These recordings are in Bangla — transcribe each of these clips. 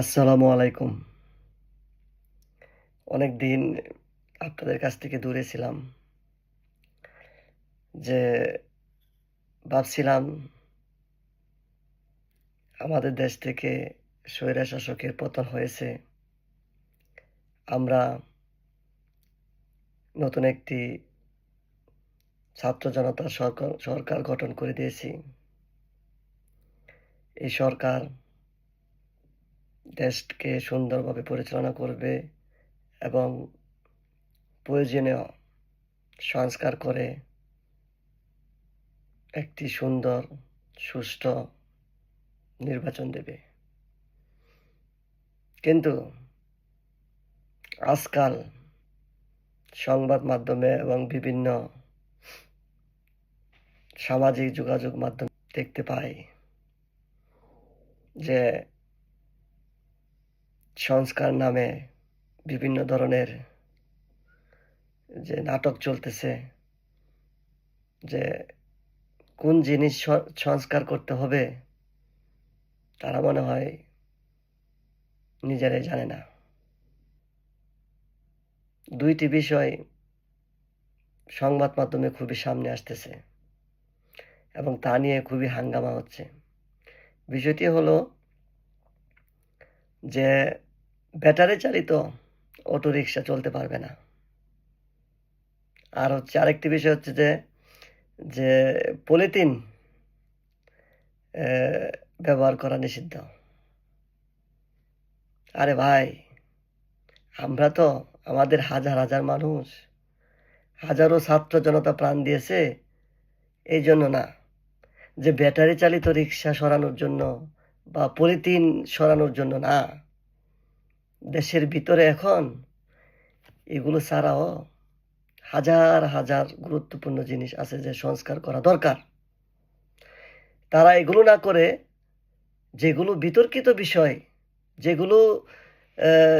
আসসালামু আলাইকুম। অনেক দিন আপনাদের কাছ থেকে দূরে ছিলাম, যে ভাবছিলাম আমাদের দেশ থেকে স্বৈরা শাসকের পতন হয়েছে। আমরা নতুন একটি ছাত্র জনতা সরকার সরকার গঠন করে দিয়েছি। এই সরকার দেশকে সুন্দরভাবে পরিচালনা করবে এবং প্রয়োজনীয় সংস্কার করে একটি সুন্দর, সুষ্ঠু নির্বাচন দেবে। কিন্তু আজকাল সংবাদ মাধ্যমে এবং বিভিন্ন সামাজিক যোগাযোগ মাধ্যম দেখতে পাই যে সংস্কার নামে বিভিন্ন ধরনের যে নাটক চলতেছে, যে কোন জিনিস সংস্কার করতে হবে, তারা মনে হয় নিজেরাই জানে না। দুইটি বিষয় সংবাদ মাধ্যমে খুবই সামনে আসতেছে এবং তা নিয়ে খুবই হাঙ্গামা হচ্ছে। বিষয়টি হলো যে ব্যাটারি চালিত অটো রিক্সা চলতে পারবে না। আর হচ্ছে আরেকটি বিষয় হচ্ছে যে যে পলিথিন ব্যবহার করা নিষিদ্ধ। আরে ভাই, আমরা তো আমাদের হাজার হাজার মানুষ, হাজারো ছাত্র জনতা প্রাণ দিয়েছে, এই জন্য না। যে ব্যাটারি চালিত রিক্সা সরানোর জন্য বা পলিথিন সরানোর জন্য না। দেশের ভিতরে এখন এগুলো ছাড়াও হাজার হাজার গুরুত্বপূর্ণ জিনিস আছে যে সংস্কার করা দরকার। তারা এগুলো না করে যেগুলো বিতর্কিত বিষয়, যেগুলো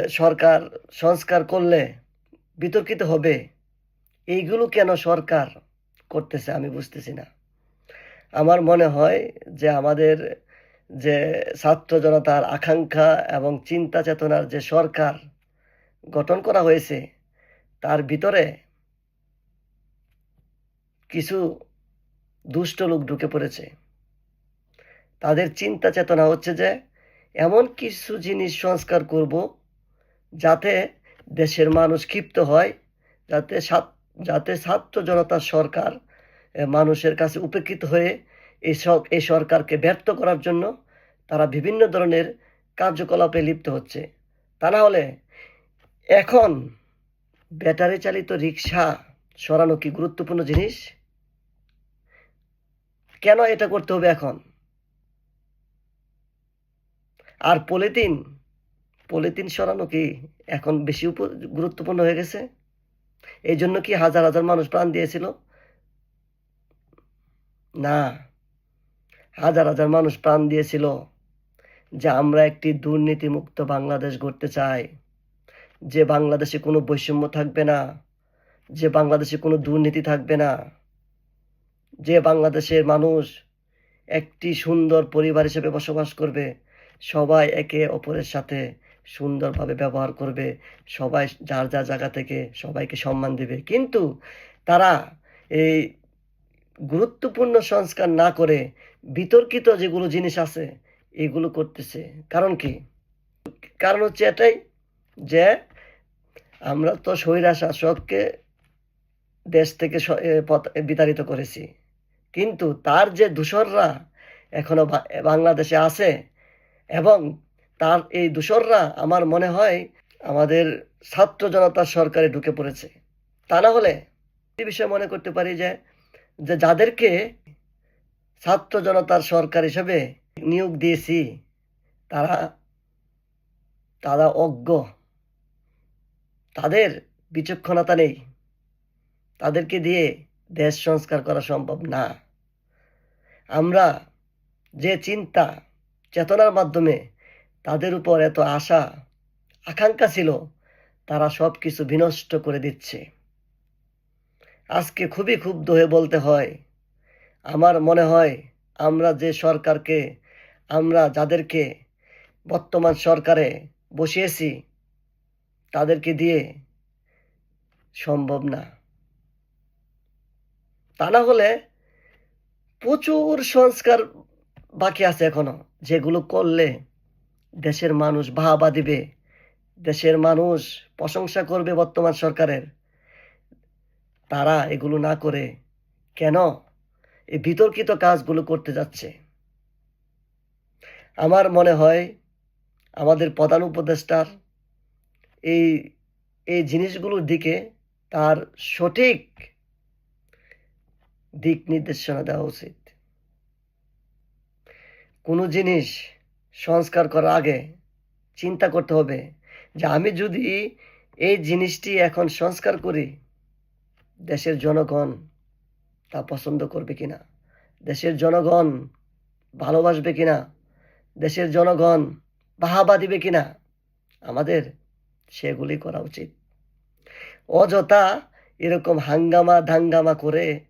সরকার সংস্কার করলে বিতর্কিত হবে, এইগুলো কেন সরকার করতেছে আমি বুঝতেছি না। আমার মনে হয় যে আমাদের যে ছাত্র জনতার আকাঙ্ক্ষা এবং চিন্তা চেতনার যে সরকার গঠন করা হয়েছে, তার ভিতরে কিছু দুষ্ট লোক ঢুকে পড়েছে। তাদের চিন্তা চেতনা হচ্ছে যে, এমন কিছু জিনিস সংস্কার করব যাতে দেশের মানুষ ক্ষিপ্ত হয়, যাতে যাতে ছাত্র জনতার সরকার মানুষের কাছে উপেক্ষিত হয়ে এই সর- এই সরকারকে ব্যর্থ করার জন্য তারা বিভিন্ন ধরনের কার্যকলাপে লিপ্ত হচ্ছে। তা না হলে এখন ব্যাটারি চালিত রিক্সা সরানো কি গুরুত্বপূর্ণ জিনিস? কেন এটা করতে হবে এখন? আর পলিথিন পলিথিন সরানো কি এখন বেশি গুরুত্বপূর্ণ হয়ে গেছে? এই জন্য কি হাজার হাজার মানুষ প্রাণ দিয়েছিল? না। হাজার হাজার মানুষ প্রাণ দিয়েছিল যে আমরা একটি দুর্নীতিমুক্ত বাংলাদেশ গড়তে চাই। যে বাংলাদেশে কোনো বৈষম্য থাকবে না, যে বাংলাদেশে কোনো দুর্নীতি থাকবে না, যে বাংলাদেশের মানুষ একটি সুন্দর পরিবার হিসেবে বসবাস করবে, সবাই একে অপরের সাথে সুন্দরভাবে ব্যবহার করবে, সবাই যার যার জায়গা থেকে সবাইকে সম্মান দেবে। কিন্তু তারা এই গুরুত্বপূর্ণ সংস্কার না করে বিতর্কিত যেগুলো জিনিস আছে, এগুলো করতেছে। কারণ কি? কারণ হচ্ছে এটাই যে আমরা তো স্বৈরা শাসককে দেশ থেকে বিতাড়িত করেছি। কিন্তু তার যে দূষররা এখনও বাংলাদেশে আছে এবং তার এই দূষররা আমার মনে হয় আমাদের ছাত্র জনতার সরকারে ঢুকে পড়েছে। তা না হলে এই বিষয়ে মনে করতে পারি যে যে যাদেরকে ছাত্র জনতার সরকার হিসেবে নিয়োগ দিয়েছি, তারা তারা অজ্ঞ। তাদের বিচক্ষণতা নেই। তাদেরকে দিয়ে দেশ সংস্কার করা সম্ভব না। আমরা যে চিন্তা, চেতনার মাধ্যমে তাদের উপর এত আশা, আকাঙ্ক্ষা ছিল, তারা সব কিছু বিনষ্ট করে দিচ্ছে। আজকে খুবই ক্ষুব্ধ হয়ে বলতে হয়, আমার মনে হয় আমরা যে সরকারকে, আমরা যাদেরকে বর্তমান সরকারে বসিয়েছি, তাদেরকে দিয়ে সম্ভব না। তা না হলে প্রচুর সংস্কার বাকি আছে এখনও, যেগুলো করলে দেশের মানুষ বাহাবা দিবে, দেশের মানুষ প্রশংসা করবে বর্তমান সরকারের। তারা এগুলো না করে কেন? এই বিতর্কিত কাজগুলো করতে যাচ্ছে। আমার মনে হয় আমাদের প্রধান উপদেষ্টার এই এই জিনিসগুলোর দিকে তার সঠিক দিক নির্দেশনা দেওয়া উচিত। কোনো জিনিস সংস্কার করার আগে চিন্তা করতে হবে যে আমি যদি এই জিনিসটি এখন সংস্কার করি দেশের জনগণ তা পছন্দ করবে কিনা? দেশের জনগণ ভালোবাসবে কিনা? দেশের জনগণ বাহাবা দিবে কিনা? আমাদের সেগুলি করা উচিত। অযথা এরকম হাঙ্গামা ধাঙ্গামা করে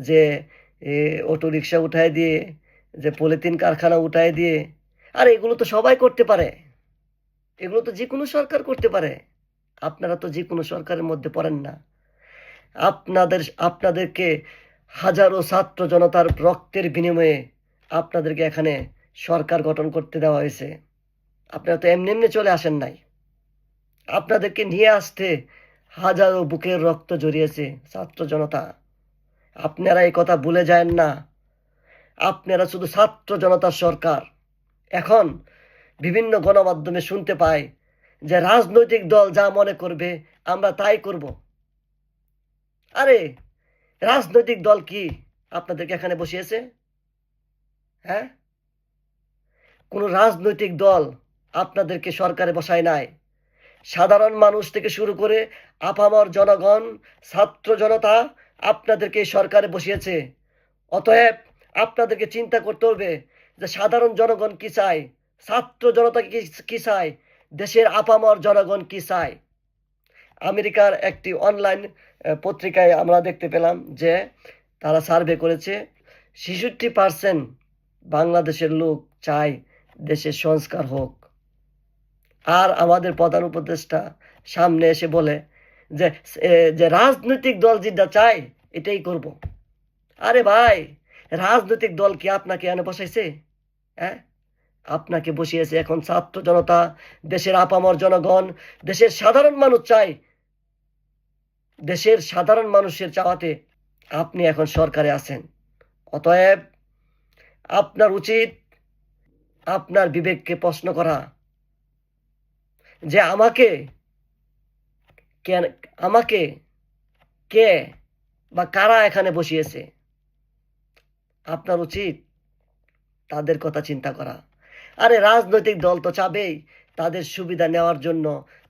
যে অটো রিক্সা উঠায় দিয়ে, যে, পলিথিন কারখানা উঠায় দিয়ে, আর এগুলো তো সবাই করতে পারে। এগুলো তো যে কোনো সরকার করতে পারে। আপনারা তো যে কোনো সরকারের মধ্যে পড়েন না। আপনাদের, আপনাদেরকে হাজারো ছাত্র জনতার রক্তের বিনিময়ে আপনাদেরকে এখানে সরকার গঠন করতে দেওয়া হয়েছে। আপনারা তো এমনি এমনি চলে আসেন নাই। আপনাদেরকে নিয়ে আসতে হাজারো বুকের রক্ত জড়িয়েছে ছাত্র জনতা। আপনারা এই কথা ভুলে যায় না। আপনারা শুধু ছাত্র জনতার সরকার। এখন বিভিন্ন গণমাধ্যমে শুনতে পাই যে রাজনৈতিক দল যা মনে করবে, আমরা তাই করব। আরে, রাজনৈতিক দল কি আপনাদেরকে এখানে বসিয়েছে? হ্যাঁ? কোনো রাজনৈতিক দল আপনাদেরকে সরকারে বসায় নাই। সাধারণ মানুষ থেকে শুরু করে আপামর জনগণ, ছাত্র জনতা আপনাদেরকে সরকারে বসিয়েছে। অতএব আপনাদেরকে চিন্তা করতে হবে যে সাধারণ জনগণ কি চায়? ছাত্র জনতা কি চায়? দেশের আপামর জনগণ কি চায়? আমেরিকার একটি অনলাইন পত্রিকায় আমরা দেখতে পেলাম যে তারা সার্ভে করেছে, ছেষট্টি পার্সেন্ট বাংলাদেশের লোক চায় দেশের সংস্কার হোক। আর আমাদের প্রধান উপদেষ্টা সামনে এসে বলে যে যে রাজনৈতিক দল যেটা চায়, এটাই করব। আরে ভাই, রাজনৈতিক দল কি আপনাকে এনে বসাইছে? হ্যাঁ? আপনাকে বসিয়েছে এখন ছাত্র জনতা, দেশের আপামর জনগণ, দেশের সাধারণ মানুষ চায় দেশের সাধারণ মানুষের চাওয়াতে আপনি এখন সরকারে আছেন। অতএব আপনার উচিত আপনার বিবেককে প্রশ্ন করা যে আমাকে কেন, আমাকে কে বা কারা এখানে বসিয়েছে? আপনার উচিত তাদের কথা চিন্তা করা। আরে রাজনৈতিক দল তো চাবেই তাদের সুবিধা নেওয়ার জন্য,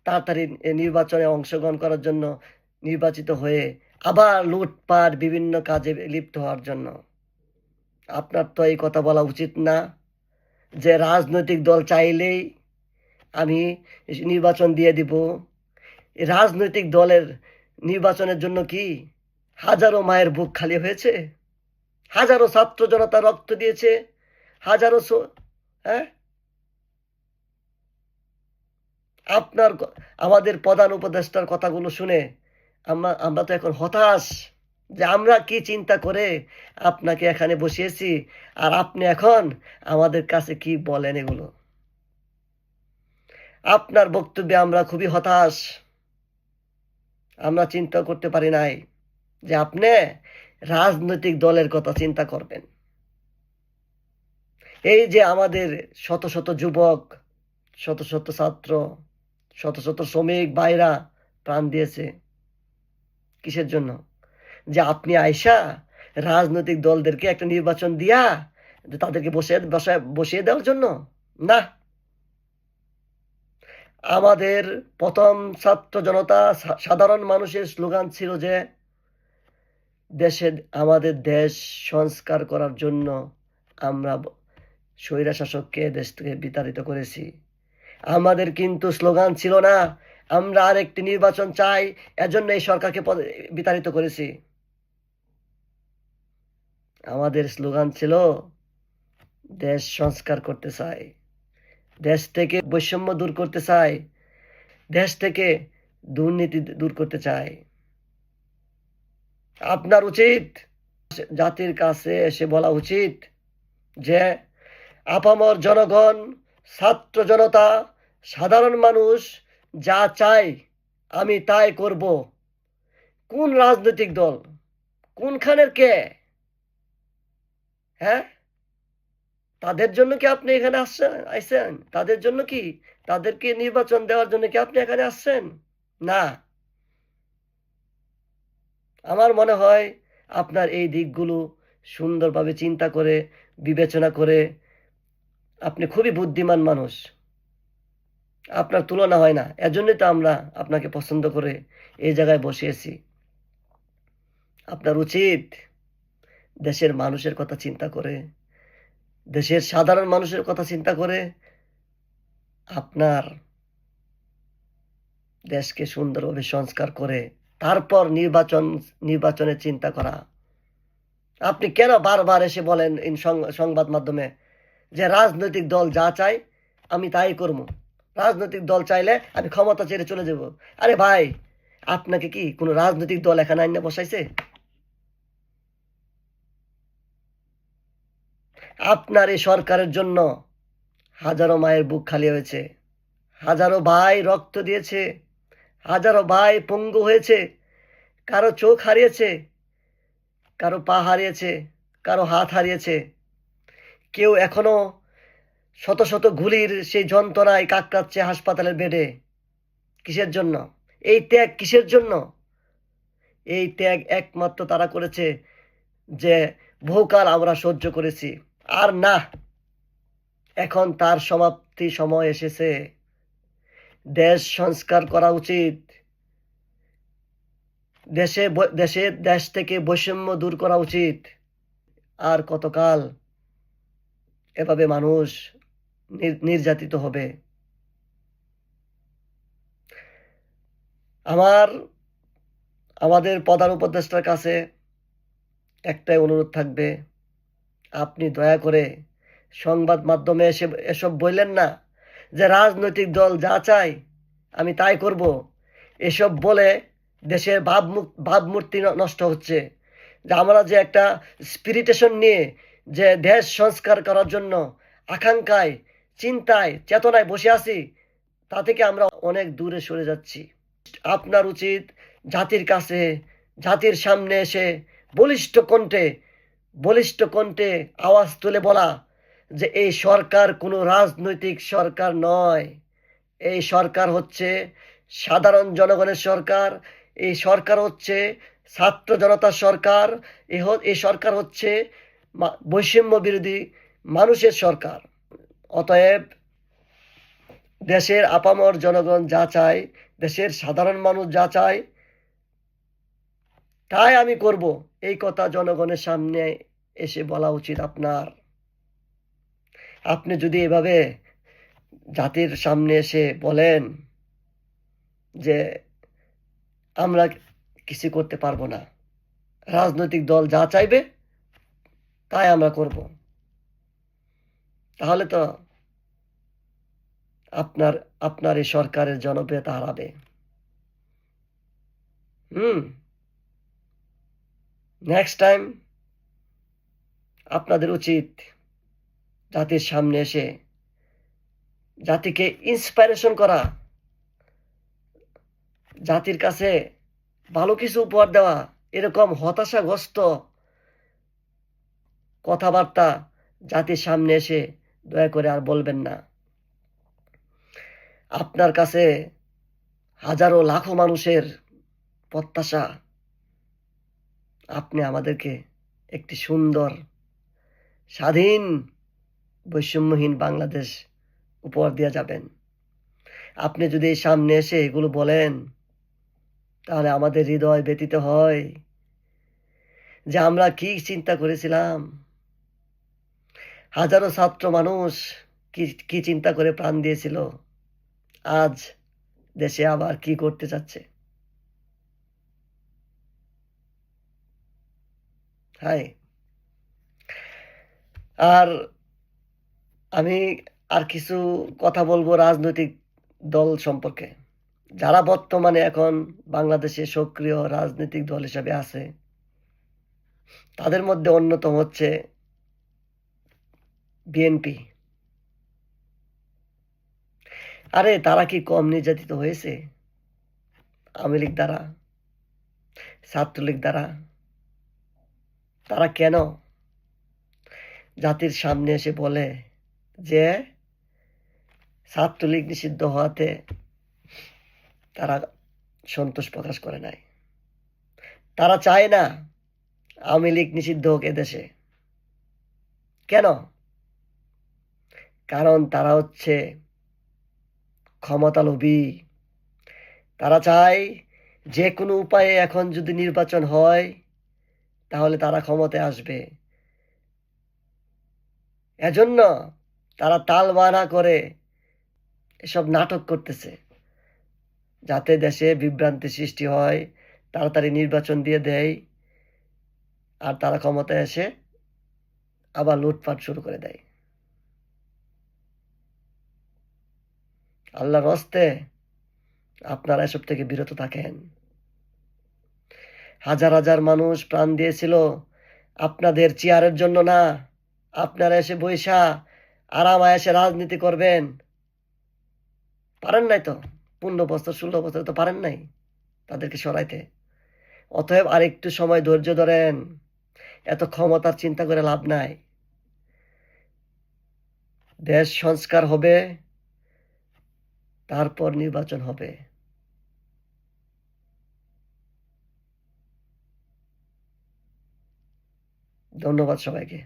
তাড়াতাড়ি নির্বাচনে অংশগ্রহণ করার জন্য নির্বাচিত হয়ে আবার লুটপাট বিভিন্ন কাজে লিপ্ত হওয়ার জন্য। আপনার তো এই কথা বলা উচিত না যে রাজনৈতিক দল চাইলেই আমি নির্বাচন দিয়ে দিব। রাজনৈতিক দলের নির্বাচনের জন্য কি হাজারো মায়ের বুক খালি হয়েছে? হাজারো ছাত্র জনতা রক্ত দিয়েছে? হাজারো হ্যাঁ? আপনার আমাদের প্রধান উপদেষ্টার কথাগুলো শুনে আমরা আমরা তো এখন হতাশ যে আমরা কি চিন্তা করে আপনাকে এখানে বসিয়েছি আর আপনি এখন আমাদের কাছে কি বলেন এগুলো? আপনার বক্তব্যে আমরা খুবই হতাশ। আমরা চিন্তা করতে পারি নাই যে আপনি রাজনৈতিক দলের কথা চিন্তা করবেন। এই যে আমাদের শত শত যুবক, শত শত ছাত্র, শত শত শ্রমিক ভাইরা প্রাণ দিয়েছে কিসের জন্য? যে আপনি আয়সা রাজনৈতিক দলদেরকে একটা নির্বাচন দিয়া যে তাদেরকে বসে বসায় দেওয়ার জন্য? না। আমাদের প্রথম ছাত্র জনতা সাধারণ মানুষের স্লোগান ছিল যে দেশে, আমাদের দেশ সংস্কার করার জন্য আমরা স্বৈরা শাসককে দেশ থেকে বিতাড়িত করেছি। আমাদের কিন্তু স্লোগান ছিল না আমরা আর একটি নির্বাচন চাই এজন্য এই সরকারকে বিতাড়িত করেছি। আমাদের স্লোগান ছিল, দেশ সংস্কার করতে চাই। দেশ থেকে বৈষম্য দূর করতে চাই। দেশ থেকে দুর্নীতি দূর করতে চাই। আপনার উচিত জাতির কাছে এসে বলা উচিত যে, আপামর জনগণ, ছাত্র জনতা, সাধারণ মানুষ যা চাই আমি তাই করব। কোন রাজনৈতিক দল? কোনখানের কে? হ্যাঁ? তাদের জন্য কি আপনি এখানে আসছেন আইসেন তাদের জন্য কি? তাদেরকে নির্বাচন দেওয়ার জন্য কি আপনি এখানে আসছেন? না। আমার মনে হয় আপনার এই দিকগুলো সুন্দরভাবে চিন্তা করে, বিবেচনা করে, আপনি খুবই বুদ্ধিমান মানুষ। আপনার তুলনা হয় না। এজন্যই তো আমরা আপনাকে পছন্দ করে এই জায়গায় বসিয়েছি। আপনার উচিত দেশের মানুষের কথা চিন্তা করে, দেশের সাধারণ মানুষের কথা চিন্তা করে আপনার দেশকে সুন্দরভাবে সংস্কার করে, তারপর নির্বাচন নির্বাচনের চিন্তা করা। আপনি কেন বারবার এসে বলেন সংবাদ মাধ্যমে যে রাজনৈতিক দল যা চায় আমি তাই করব? রাজনৈতিক দল চাইলে আমি ক্ষমতা ছেড়ে চলে যাব। আরে ভাই, আপনাকে কি কোনো রাজনৈতিক দল এখানে আইনে বসাইছে? আপনার এই সরকারের জন্য হাজারো মায়ের বুক খালি হয়েছে। হাজারো ভাই রক্ত দিয়েছে। হাজারো ভাই পঙ্গু হয়েছে। কারও চোখ হারিয়েছে। কারও পা হারিয়েছে। কারও হাত হারিয়েছে। কেউ এখনও শত শত গুলির সেই যন্ত্রণায় কাকড়াচ্ছে হাসপাতালের বেডে। কিসের জন্য? এই ত্যাগ কিসের জন্য? এই ত্যাগ একমাত্র তারা করেছে যে, বহুকাল আমরা সহ্য করেছি। আর না, এখন তার সমাপ্তি সময় এসেছে। দেশ সংস্কার করা উচিত। দেশে দেশে, দেশ থেকে বৈষম্য দূর করা উচিত। আর কতকাল এভাবে মানুষ নির্যাতিত হবে। আমার, আমাদের প্রধান উপদেষ্টার কাছে একটাই অনুরোধ থাকবে। আপনি দয়া করে সংবাদ মাধ্যমে এসে, এসব বললেন না যে রাজনৈতিক দল যা চায় আমি তাই করব। এসব বলে দেশের ভাবমু- ভাবমূর্তি নষ্ট হচ্ছে। যে আমরা যে একটা স্পিরিটেশন নিয়ে যে দেশ সংস্কার করার জন্য আকাঙ্ক্ষায় চিন্তায়, চেতনায় বসে আছি, তা থেকে আমরা অনেক দূরে সরে যাচ্ছি। আপনার উচিত জাতির কাছে, জাতির সামনে এসে বলিষ্ঠ কণ্ঠে বলিষ্ঠ কণ্ঠে আওয়াজ তুলে বলা যে, এই সরকার কোনো রাজনৈতিক সরকার নয়। এই সরকার হচ্ছে সাধারণ জনগণের সরকার, এই সরকার হচ্ছে ছাত্র জনতার সরকার এই সরকার হচ্ছে বৈষম্য বিরোধী মানুষের সরকার। অতএব দেশের আপামর জনগণ যা চায়, দেশের সাধারণ মানুষ যা চায়, তাই আমি করব। এই কথা জনগণের সামনে এসে বলা উচিত আপনার। আপনি যদি এভাবে জাতির সামনে এসে বলেন যে আমরা কিছু করতে পারব না, রাজনৈতিক দল যা চাইবে, তাই আমরা করব। তাহলে তো আপনার আপনার এই সরকারের জনপ্রিয়তা হারাবে। হুম। নেক্সট টাইম আপনাদের উচিত জাতির সামনে এসে জাতিকে ইন্সপাইরেশন করা, জাতির কাছে ভালো কিছু উপহার দেওয়া, এরকম হতাশাগ্রস্ত কথাবার্তা জাতির সামনে এসে দয়া করে আর বলবেন না। আপনার কাছে হাজারো লাখো মানুষের প্রত্যাশা, আপনি আমাদেরকে একটি সুন্দর, স্বাধীন, বৈষম্যহীন বাংলাদেশ উপহার দিয়ে যাবেন। আপনি যদি সামনে এসে এগুলো বলেন, তাহলে আমাদের হৃদয় ব্যতীত হয় যে আমরা কি চিন্তা করেছিলাম। হাজারো ছাত্র মানুষ কি কি চিন্তা করে প্রাণ দিয়েছিল? আজ দেশে আবার কি করতে চাচ্ছে? হাই আর আমি আর কিছু কথা বলব রাজনৈতিক দল সম্পর্কে। যারা বর্তমানে এখন বাংলাদেশে সক্রিয় রাজনৈতিক দল হিসাবে আছে, তাদের মধ্যে অন্যতম হচ্ছে বিএনপি আরে তারা কি কম নির্যাতিত হয়েছে? আওয়ামী লীগ দ্বারা? ছাত্রলীগ দ্বারা? তারা কেন? জাতির সামনে এসে বলে যে ছাত্রলীগ নিষিদ্ধ হওয়াতে তারা সন্তোষ প্রকাশ করে নাই। তারা চায় না আওয়ামী লীগ নিষিদ্ধ হোক এদেশে কেন? কারণ তারা হচ্ছে ক্ষমতালোভী। তারা চায় যে কোনো উপায়ে এখন যদি নির্বাচন হয়, তাহলে তারা ক্ষমতায় আসবে। এজন্য তারা তাল বানা করে এসব নাটক করতেছে, যাতে দেশে বিভ্রান্তি সৃষ্টি হয়, তাড়াতাড়ি নির্বাচন দিয়ে দেয়, আর তারা ক্ষমতায় এসে আবার লুটপাট শুরু করে দেয়। আল্লাহর হস্তে আপনারা এসব থেকে বিরত থাকেন। হাজার হাজার মানুষ প্রাণ দিয়েছিল, আপনাদের চেয়ারের জন্য না। আপনারা এসে বৈশা আরাম এসে রাজনীতি করবেন। পারেন নাই তো? পনেরো বছর, ষোলো বছর তো পারেন নাই তাদেরকে সরাইতে। অতএব আরেকটু সময় ধৈর্য ধরেন, এত ক্ষমতার চিন্তা করে লাভ নাই। দেশ সংস্কার হবে তারপর নির্বাচন হবে। ধন্যবাদ সবাইকে।